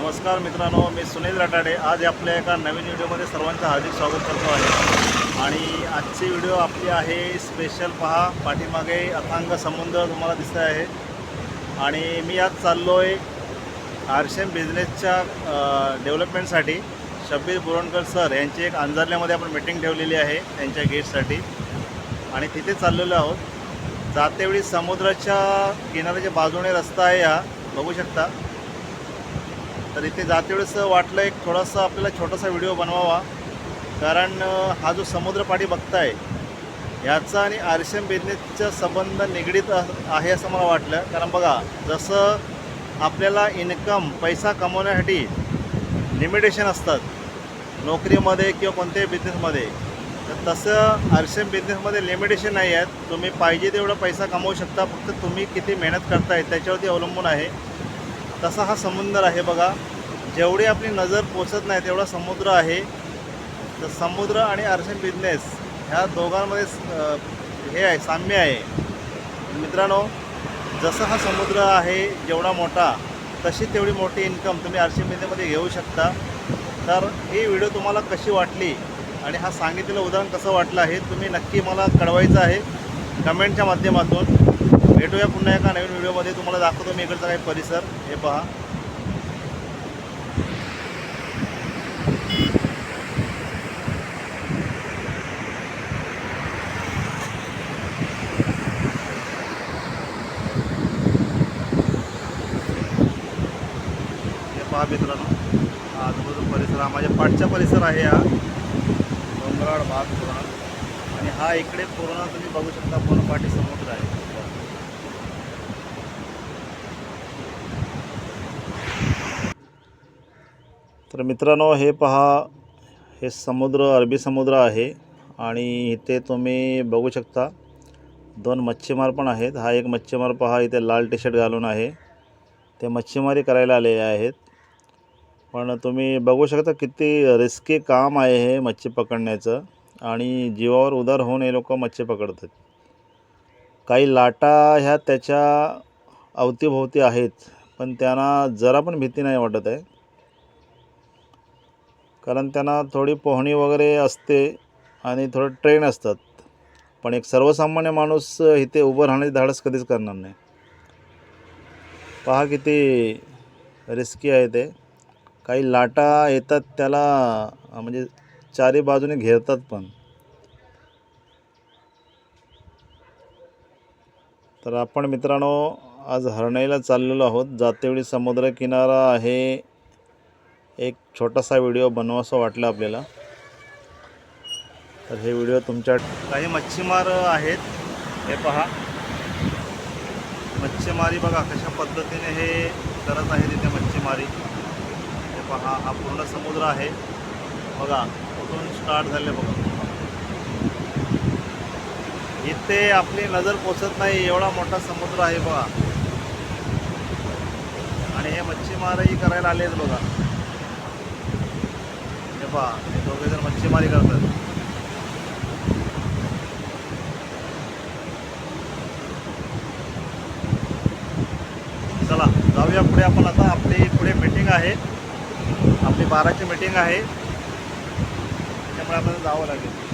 नमस्कार मित्रांनो मी सुनील रटाडे. आज आपल्या एका नवीन व्हिडिओमध्ये सर्वांचं हार्दिक स्वागत करतो आहे. आणि आजची व्हिडिओ आपली आहे स्पेशल पहा पाठीमागे अथांग समुद्र तुम्हाला दिसत आहे. आणि मी आज चाललो आहे आरशेम बिझनेसच्या डेव्हलपमेंटसाठी. शब्बीर बोरणकर सर यांची एक अंजारल्यामध्ये आपण मीटिंग ठेवलेली आहे त्यांच्या गेटसाठी. आणि तिथे चाललेलो आहोत. जातेवेळी समुद्राच्या किनाऱ्याच्या बाजूने रस्ता आहे हा. बघू शकता. तर इथे जातेवेळेस वाटलं एक थोडासा आपल्याला छोटासा व्हिडिओ बनवावा. कारण हा जो समुद्रपाठी बघताय ह्याचा आणि आरशेम बिझनेसचा संबंध निगडीत आहे असं मला वाटलं. कारण बघा जसं आपल्याला इन्कम पैसा कमवण्यासाठी लिमिटेशन असतात नोकरीमध्ये किंवा कोणत्याही बिझनेसमध्ये तर तसं आरशेम बिझनेसमध्ये लिमिटेशन नाही आहेत. तुम्ही पाहिजे तेवढा पैसा कमवू शकता. फक्त तुम्ही किती मेहनत करताय त्याच्यावरती अवलंबून आहे. तसा हा समुद्र आहे बघा. जेवढी आपली नजर पोचत नाही तेवढा समुद्र आहे. तर समुद्र आणि आरशेम बिझनेस ह्या दोघांमध्ये हे आहे साम्य आहे. मित्रांनो जसं हा समुद्र आहे जेवढा मोठा तशी तेवढी मोठी इन्कम तुम्ही आरशी बिझनेसमध्ये घेऊ शकता. तर ही व्हिडिओ तुम्हाला कशी वाटली आणि हा सांगितलेलं उदाहरण कसं वाटलं आहे तुम्ही नक्की मला कळवायचं आहे. कमेंटच्या माध्यमातून. भेटूया पुन्हा एका नवीन व्हिडिओमध्ये. तुम्हाला दाखवतो मी इकडचा काही परिसर. हे पहा. हे पहा मित्रांनो. हा आजूबाजू परिसर हा माझ्या पाठचा परिसर आहे हा. डोंगराळ भाग पूर्ण. आणि हा इकडे पूर्ण तुम्ही बघू शकता पूर्ण पाठी समुद्र आहे. तर मित्रांनो हे पहा हे समुद्र अरबी समुद्र आहे आणि इथे तुम्ही बघू शकता दोन मच्छीमार पण आहेत. हा एक मच्छीमार पहा इथे लाल टी शर्ट घालून आहे. ते मच्छीमारी करायला आलेले आहेत. पण तुम्ही बघू शकता किती रिस्की काम आहे हे मच्छी पकडण्याचं आणि जीवावर उदार होऊन हे लोक मच्छी पकडतात. काही लाटा ह्या त्याच्या अवतीभोवती आहेत पण त्यांना जरा पण भीती नाही वाटत आहे. कारण त्यांना थोडी पोहणी वगैरे असते आणि थोडं ट्रेन असतात. पण एक सर्वसामान्य माणूस इथे उभं राहण्याची धाडस कधीच करणार नाही. पहा किती रिस्की आहे ते. काही लाटा येतात त्याला म्हणजे चारी बाजूने घेरतात पण. तर आपण मित्रांनो आज हरणईला चाललेलो आहोत. जातेवेळी समुद्र किनारा आहे एक छोटासा व्हिडिओ बनवासा वाटला आपल्याला. तर हे व्हिडिओ तुमच्या काही मच्छीमार आहेत. हे पहा. मच्छीमारी बघा कशा पद्धतीने हे करत आहे तिथे मच्छीमारी. हे पहा हा पूर्ण समुद्र आहे. बघा कुठून स्टार्ट झाले बघा. इथे आपली नजर पोचत नाही एवढा मोठा समुद्र आहे बघा. आणि हे मच्छीमारही करायला आलेत बघा. पहा हे दोघे जण मच्छीमारी करतात. चला जाऊया पुढे आपण आता. आपली पुढे मीटिंग आहे. आपली बाराची मीटिंग आहे. त्यामुळे आपल्याला जावं लागेल.